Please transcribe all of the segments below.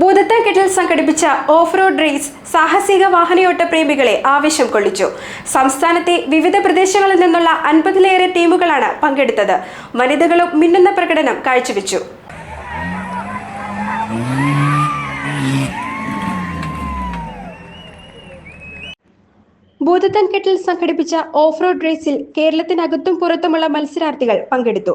ഭൂതത്താൻകെട്ടിൽ സംഘടിപ്പിച്ച off road race സാഹസിക വാഹനയോട്ട പ്രേമികളെ ആവേശം കൊള്ളിച്ചു. സംസ്ഥാനത്തെ വിവിധ പ്രദേശങ്ങളിൽ നിന്നുള്ള അൻപതിലേറെ ടീമുകളാണ് പങ്കെടുത്തത്. വനിതകളും മിന്നുന്ന പ്രകടനം കാഴ്ചവെച്ചു. ഭൂതത്താൻകെട്ടിൽ സംഘടിപ്പിച്ച ഓഫ് റോഡ് റേസിൽ കേരളത്തിനകത്തും പുറത്തുമുള്ള മത്സരാർത്ഥികൾ പങ്കെടുത്തു.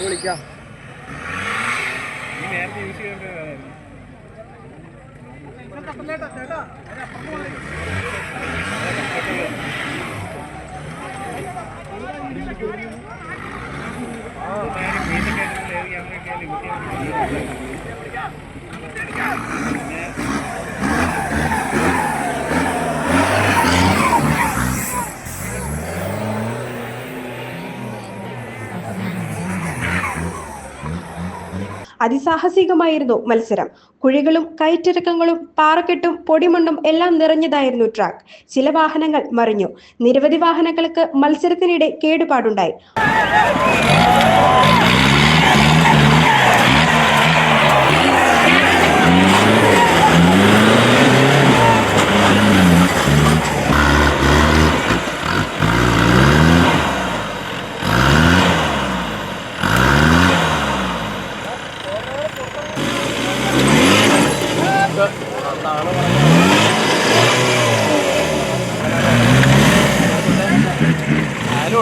വിളിക്കാം അതിസാഹസികമായിരുന്നു മത്സരം. കുഴികളും കയറ്റിറക്കങ്ങളും പാറക്കെട്ടും പൊടിമണ്ണും എല്ലാം നിറഞ്ഞതായിരുന്നു ട്രാക്ക്. ചില വാഹനങ്ങൾ മറിഞ്ഞു. നിരവധി വാഹനങ്ങൾക്ക് മത്സരത്തിനിടെ കേടുപാടുണ്ടായി.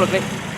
കൊടുക്കണേ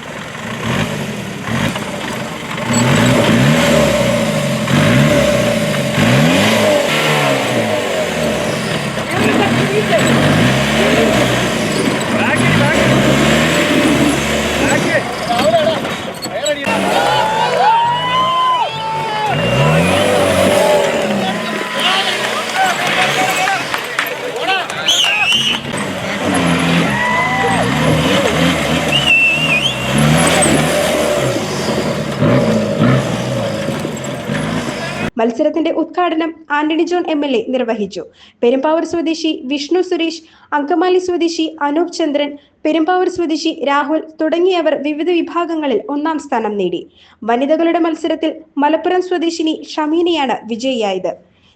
മത്സരത്തിന്റെ ഉദ്ഘാടനം Antony John M L A നിർവഹിച്ചു. പെരുമ്പാവൂർ സ്വദേശി വിഷ്ണു സുരേഷ് അങ്കമാലി സ്വദേശി അനൂപ് ചന്ദ്രൻ പെരുമ്പാവൂർ സ്വദേശി രാഹുൽ തുടങ്ങിയവർ വിവിധ വിഭാഗങ്ങളിൽ ഒന്നാം സ്ഥാനം നേടി. വനിതകളുടെ മത്സരത്തിൽ മലപ്പുറം സ്വദേശിനി ഷമീനയാണ് വിജയിയായത്.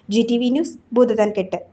G T V news Bhoothathankettu